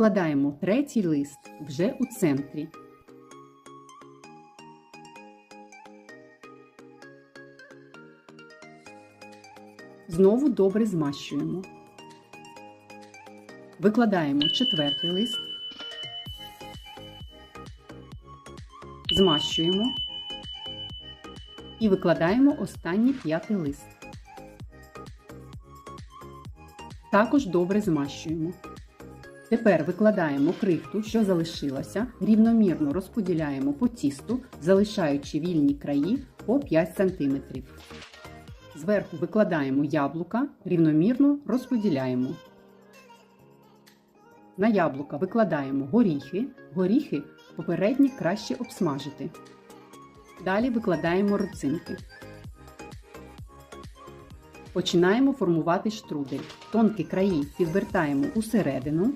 Вкладаємо третій лист вже у центрі. Знову добре змащуємо. Викладаємо четвертий лист. Змащуємо і викладаємо останній п'ятий лист. Також добре змащуємо. Тепер викладаємо крихту, що залишилася, рівномірно розподіляємо по тісту, залишаючи вільні краї по 5 см. Зверху викладаємо яблука, рівномірно розподіляємо. На яблука викладаємо горіхи. Горіхи попередні краще обсмажити. Далі викладаємо родзинки. Починаємо формувати штрудель. Тонкі краї підвертаємо усередину.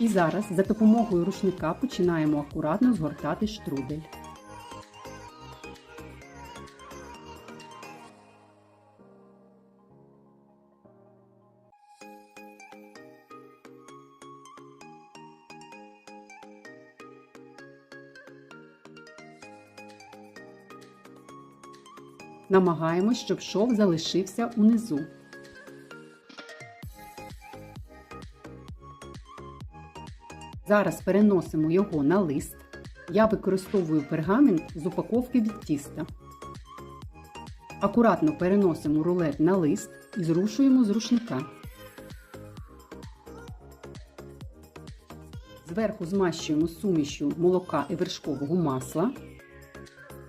І зараз за допомогою рушника починаємо акуратно згортати штрудель. Намагаємось, щоб шов залишився унизу. Зараз переносимо його на лист. Я використовую пергамент з упаковки від тіста. Акуратно переносимо рулет на лист і зрушуємо з рушника. Зверху змащуємо сумішю молока і вершкового масла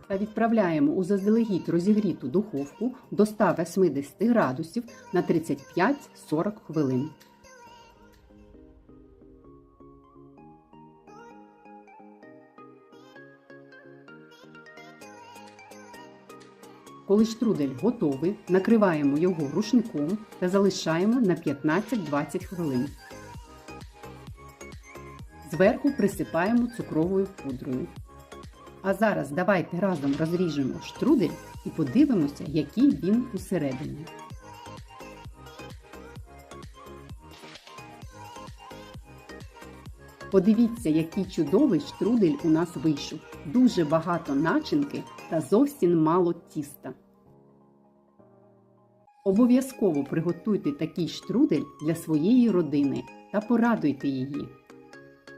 та відправляємо у заздалегідь розігріту духовку до 180 градусів на 35-40 хвилин. Коли штрудель готовий, накриваємо його рушником та залишаємо на 15-20 хвилин. Зверху присипаємо цукровою пудрою. А зараз давайте разом розріжемо штрудель і подивимося, який він усередині. Подивіться, який чудовий штрудель у нас вийшов. Дуже багато начинки та зовсім мало тіста. Обов'язково приготуйте такий штрудель для своєї родини та порадуйте її.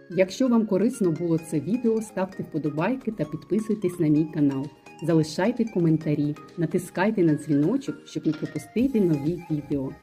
Якщо вам корисно було це відео, ставте вподобайки та підписуйтесь на мій канал. Залишайте коментарі, натискайте на дзвіночок, щоб не пропустити нові відео.